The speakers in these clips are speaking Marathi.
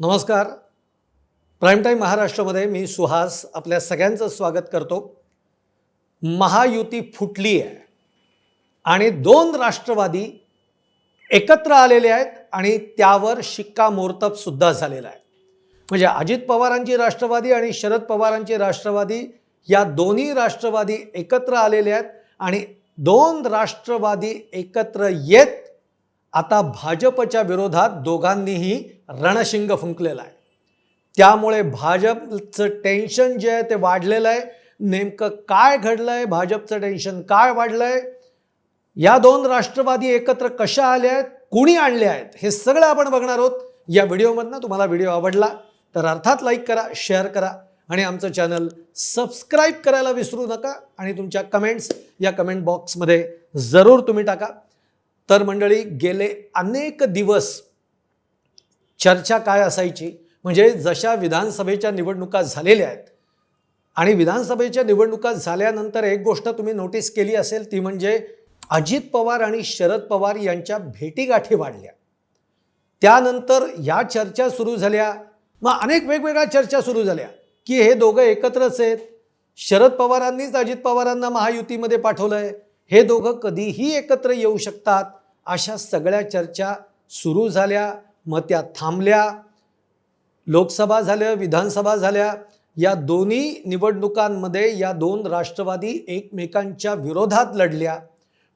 नमस्कार. प्राईम टाईम महाराष्ट्रामध्ये मी सुहास आपल्या सगळ्यांचं स्वागत करतो. महायुती फुटली आहे. आणि दोन राष्ट्रवादी एकत्र आलेले आहेत आणि त्यावर शिक्कामोर्तब सुद्धा झालेला आहे. म्हणजे अजित पवारांची राष्ट्रवादी आणि शरद पवारांची राष्ट्रवादी या दोन्ही राष्ट्रवादी एकत्र आलेले आहेत आणि दोन राष्ट्रवादी एकत्र येत आता भाजपच्या विरोधात दोघांनीही रणशिंग फुंकलेलं आहे. त्यामुळे भाजपचं टेन्शन जे आहे ते वाढलेलं आहे. नेमकं काय घडलं आहे भाजपचं टेन्शन काय वाढलं आहे या दोन राष्ट्रवादी एकत्र कशा आल्या आहेत? कुणी आणले आहेत? हे सगळं आपण बघणार आहोत. या व्हिडिओमधनं तुम्हाला व्हिडिओ आवडला तर अर्थात लाईक करा शेअर करा आणि आमचं चॅनल सबस्क्राईब करायला विसरू नका आणि तुमच्या कमेंट्स या कमेंट बॉक्समध्ये जरूर तुम्ही टाका. तर मंडळी गेले अनेक दिवस चर्चा काय असायची? म्हणजे जशा विधानसभेच्या निवडणुका झालेल्या आहेत आणि विधानसभेच्या निवडणुका झाल्यानंतर एक गोष्ट तुम्ही नोटीस केली असेल ती म्हणजे अजित पवार आणि शरद पवार यांच्या भेटीगाठी वाढल्या. त्यानंतर या चर्चा सुरू झाल्या. मग अनेक वेगवेगळ्या चर्चा सुरू झाल्या की हे दोघं एकत्रच आहेत. शरद पवारांनीच अजित पवारांना महायुतीमध्ये पाठवलं आहे हे दोघं कधीही एकत्र येऊ शकतात अशा सगळ्या चर्चा सुरू झाल्या. मग त्या थांबल्या लोकसभा झाल्या विधानसभा झाल्या या दोन्ही निवडणुकांमध्ये या दोन राष्ट्रवादी एकमेकांच्या विरोधात लढल्या.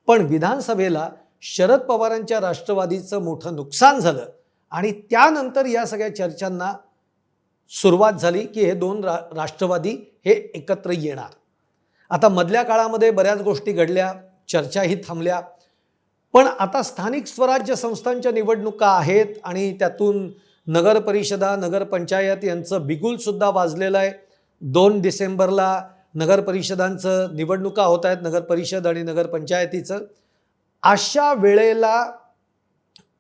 पण विधानसभेला शरद पवारांच्या राष्ट्रवादीचं मोठं नुकसान झालं आणि त्यानंतर या सगळ्या चर्चांना सुरुवात झाली की हे दोन रा राष्ट्रवादी हे एकत्र येणार. आता मधल्या काळामध्ये बऱ्याच गोष्टी घडल्या चर्चाही थांबल्या. पण आता स्थानिक स्वराज्य संस्थांच्या निवडणुका आहेत आणि त्यातून नगर परिषदा नगरपंचायत यांचं बिगुलसुद्धा वाजलेलं आहे. दोन डिसेंबरला नगर परिषदांचं निवडणुका होत आहेत नगर परिषद आणि नगरपंचायतीचं अशा वेळेला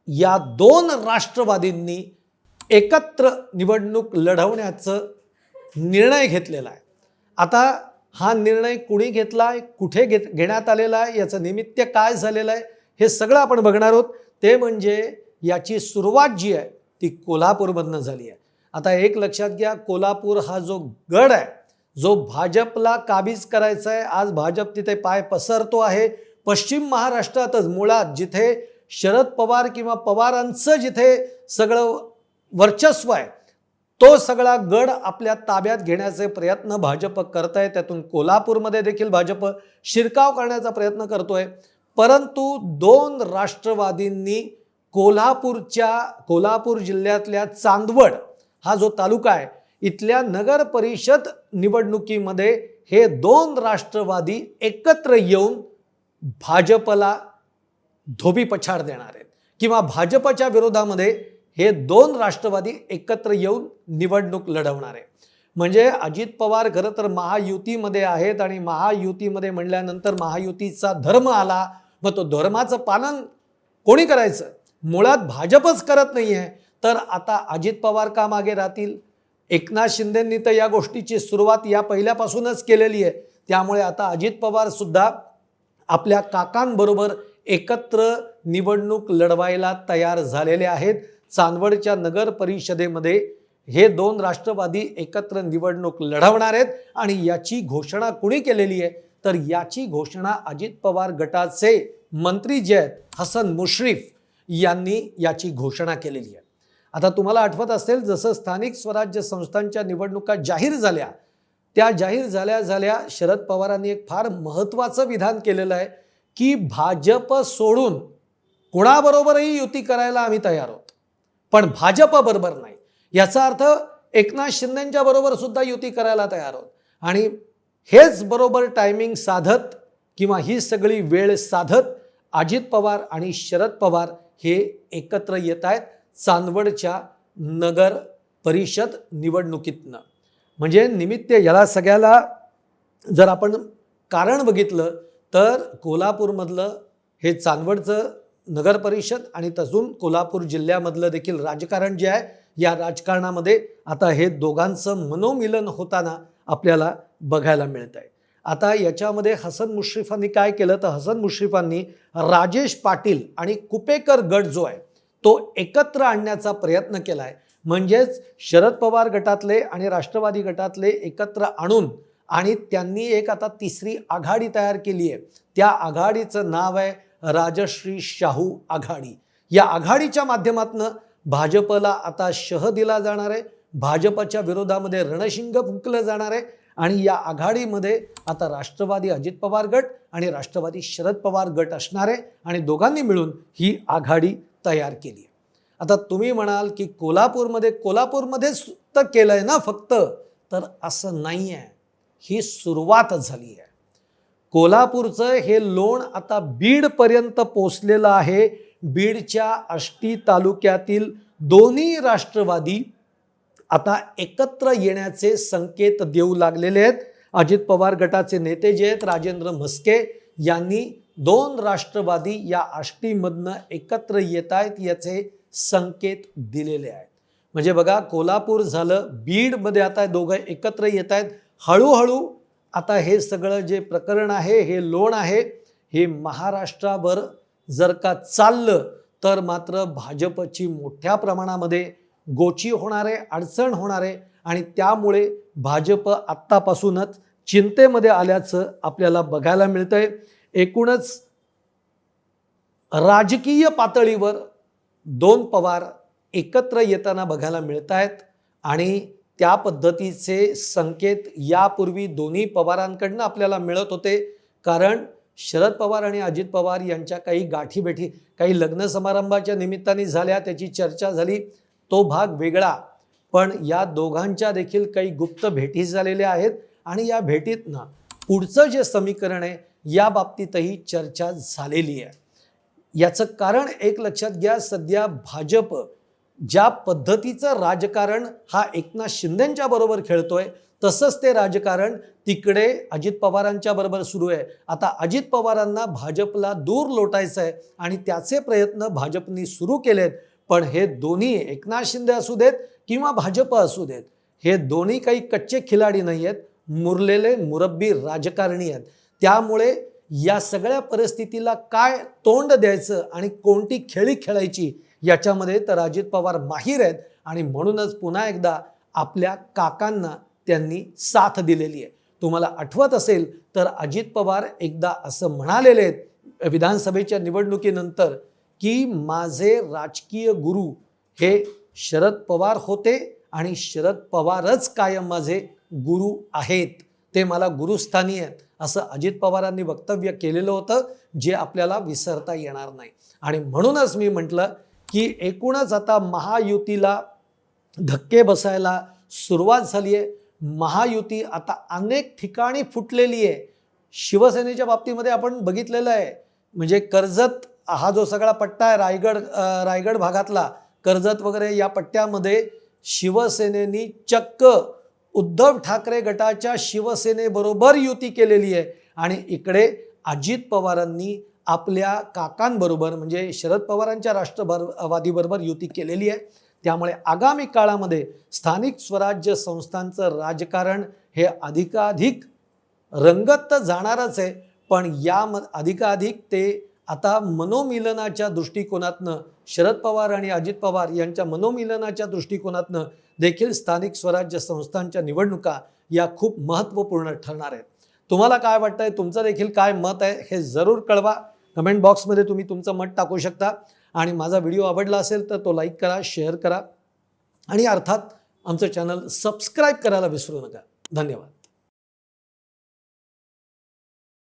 या दोन राष्ट्रवादींनी एकत्र निवडणूक लढवण्याचं निर्णय घेतलेला आहे. आता हा निर्णय कुणी घेतला आहे कुठे घेत घेण्यात आलेला आहे याचं निमित्त काय झालेलं आहे हे सगळं आपण बघणार आहोत. ते म्हणजे याची सुरुवात जी आहे ती कोल्हापूरमधनं झाली आहे. आता एक लक्षात घ्या कोल्हापूर हा जो गड आहे जो भाजपला काबीज करायचा आहे आज भाजप तिथे पाय पसरतो आहे. पश्चिम महाराष्ट्रातच मुळात जिथे शरद पवार किंवा पवारांचं जिथे सगळं वर्चस्व आहे तो सगळा गड आपल्या ताब्यात घेण्याचे प्रयत्न भाजप करत आहे त्यातून कोल्हापूरमध्ये देखील भाजप शिरकाव करण्याचा प्रयत्न करतोय. परंतु दोन राष्ट्रवादींनी कोल्हापूरच्या कोल्हापूर जिल्ह्यातल्या चांदवड हा जो तालुका आहे इथल्या नगर परिषद निवडणुकीमध्ये हे दोन राष्ट्रवादी एकत्र येऊन भाजपला धोबी पछाड देणार आहेत. किंवा भाजपच्या विरोधामध्ये हे दोन राष्ट्रवादी एकत्र येऊन निवडणूक लढवणार आहे म्हणजे अजित पवार खरं तर महायुतीमध्ये आहेत आणि महायुतीमध्ये म्हणल्यानंतर महायुतीचा धर्म आला मग तो धर्माचं पालन कोणी करायचं? मुळात भाजपच करत नाही आहे तर आता अजित पवार का मागे राहतील? एकनाथ शिंदेंनी तर या गोष्टीची सुरुवात या पहिल्यापासूनच केलेली आहे. त्यामुळे आता अजित पवारसुद्धा आपल्या काकांबरोबर एकत्र निवडणूक लढवायला तयार झालेले आहेत. चांदवडच्या नगर परिषदेमध्ये हे दोन राष्ट्रवादी एकत्र निवडणूक लढवणार आहेत आणि याची घोषणा कुणी केलेली आहे? तर याची घोषणा अजित पवार गटाचे मंत्री जे आहेत हसन मुश्रीफ यांनी याची घोषणा केलेली आहे. आता तुम्हाला आठवत असेल जसं स्थानिक स्वराज्य संस्थांच्या निवडणुका जाहीर झाल्या त्या जाहीर झाल्या झाल्या शरद पवारांनी एक फार महत्त्वाचं विधान केलेलं आहे की भाजप सोडून कोणाबरोबरही युती करायला आम्ही तयार आहोत. पण भाजप बरोबर नाही. याचा अर्थ एकनाथ शिंदेच्या बरोबर सुद्धा युती करायला तयार आहोत. आणि हेच बरोबर टायमिंग साधत किंवा ही सगळी वेळ साधत अजित पवार आणि शरद पवार हे एकत्र येत आहेत चांदवडच्या नगर परिषद निवडणुकीतनं. म्हणजे निमित्त याला सगळ्याला जर आपण कारण बघितलं तर कोल्हापूरमधलं हे चांदवडचं नगर परिषद आणि तसून कोल्हापूर जिल्ह्यामधलं देखील राजकारण जे आहे या राजकारणामध्ये आता हे दोघांचं मनोमिलन होताना आपल्याला बघायला मिळत आहे. आता याच्यामध्ये हसन मुश्रीफांनी काय केलं? तर हसन मुश्रीफांनी राजेश पाटील आणि कुपेकर गट जो आहे तो एकत्र आणण्याचा प्रयत्न केला आहे म्हणजेच शरद पवार गटातले आणि राष्ट्रवादी गटातले एकत्र आणून आणि त्यांनी एक आता तिसरी आघाडी तयार केली आहे. त्या आघाडीचं नाव आहे राजश्री शाहू आघाडी. या आघाडीच्या माध्यमातून भाजपला आता शह दिला जाणार आहे. भाजपच्या विरोधामध्ये रणशिंग फुंकलं जाणार आहे. आणि या आघाडीमध्ये आता राष्ट्रवादी अजित पवार गट आणि राष्ट्रवादी शरद पवार गट असणार आहे. आणि दोघांनी मिळून ही आघाडी तयार केली आहे. आता तुम्ही म्हणाल की कोल्हापूरमध्ये कोल्हापूरमध्येच तर केलं आहे ना फक्त? तर असं नाही आहे ही सुरुवात झाली आहे. कोल्हापूरचं हे लोण आता बीडपर्यंत पोचलेलं आहे. बीडच्या आष्टी तालुक्यातील दोन्ही राष्ट्रवादी आता एकत्र येण्याचे संकेत देऊ लागलेले आहेत. अजित पवार गटाचे नेते जे आहेत राजेंद्र म्हस्के यांनी दोन राष्ट्रवादी या आष्टीमधनं एकत्र येत आहेत याचे संकेत दिलेले आहेत. म्हणजे बघा कोल्हापूर झालं बीडमध्ये आता दोघं एकत्र येत आहेत. हळूहळू आता हे सगळं जे प्रकरण आहे हे लोण आहे हे महाराष्ट्रावर जर का चाललं तर मात्र भाजपची मोठ्या प्रमाणामध्ये गोची होणारे अडचण होणारे आणि त्यामुळे भाजप आत्तापासूनच चिंतेमध्ये आल्याचं आपल्याला बघायला मिळतंय. एकूणच राजकीय पातळीवर दोन पवार एकत्र येताना बघायला मिळत आहेत आणि त्या पद्धतीचे संकेत यापूर्वी दोन्ही पवारांकडनं आपल्याला मिळत होते. कारण शरद पवार आणि अजित पवार यांच्या काही गाठीबेठी काही लग्न समारंभाच्या निमित्ताने झाल्या त्याची चर्चा झाली. तो भाग वेगळा. पण या दोघांच्या देखील काही गुप्त भेटी झालेल्या आहेत आणि या भेटीतनं पुढचं जे समीकरण आहे या बाबतीतही चर्चा झालेली आहे. याचं कारण एक लक्षात घ्या सध्या भाजप ज्या पद्धतीचं राजकारण हा एकनाथ शिंदेच्या बरोबर खेळतोय तसंच ते राजकारण तिकडे अजित पवारांच्या बरोबर सुरू आहे. आता अजित पवारांना भाजपला दूर लोटायचं आहे आणि त्याचे प्रयत्न भाजपनी सुरू केलेत. पण हे दोन्ही एकनाथ शिंदे असू देत किंवा भाजप असू देत हे दोन्ही काही कच्चे खिलाडी नाही आहेत मुरलेले मुरब्बी राजकारणी आहेत. त्यामुळे या सगळ्या परिस्थितीला काय तोंड द्यायचं आणि कोणती खेळी खेळायची याच्यामध्ये तर अजित पवार माहीर आहेत आणि म्हणूनच पुन्हा एकदा आपल्या काकांना त्यांनी साथ दिलेली आहे. तुम्हाला आठवत असेल तर अजित पवार एकदा असं म्हणालेले आहेत विधानसभेच्या निवडणुकीनंतर की माझे राजकीय गुरु हे शरद पवार होते आणि शरद पवारच कायम माझे गुरु आहेत. ते मला गुरुस्थानी आहेत. असं अजित पवारांनी वक्तव्य केलेलं होतं जे आपल्याला विसरता येणार नाही. आणि म्हणूनच मी म्हटलं की एकूणच आता महायुतीला धक्के बसायला सुरुवात झाली आहे महायुती आता अनेक ठिकाणी फुटलेली आहे शिवसेनेच्या बाबतीमध्ये आपण बघितलेलं आहे. म्हणजे कर्जत हा जो सगळा पट्टा आहे रायगड रायगड भागातला कर्जत वगैरे या पट्ट्यामध्ये शिवसेनेनी चक्क उद्धव ठाकरे गटाच्या शिवसेनेबरोबर युती केलेली आहे. आणि इकडे अजित पवारांनी आपल्या काकांबरोबर म्हणजे शरद पवारांच्या राष्ट्रवादीबरोबर युती केलेली आहे. त्यामुळे आगामी काळामध्ये स्थानिक स्वराज्य संस्थांचं राजकारण हे अधिकाधिक रंगत तर जाणारच आहे पण या म अधिकाधिक ते आता मनोमिलनाच्या दृष्टिकोनातनं शरद पवार आणि अजित पवार यांच्या मनोमिलनाच्या दृष्टिकोनातनं देखील स्थानिक स्वराज्य संस्थांच्या निवडणुका या खूप महत्त्वपूर्ण ठरणार आहेत. तुम्हाला काय वाटतंय? तुमचं देखील काय मत आहे हे जरूर कळवा. कमेंट बॉक्समध्ये तुम्ही तुमचं मत टाकू शकता. आणि माझा व्हिडिओ आवडला असेल तर तो लाईक करा शेअर करा. आणि अर्थात आमचं चॅनल सबस्क्राईब करायला विसरू नका. धन्यवाद.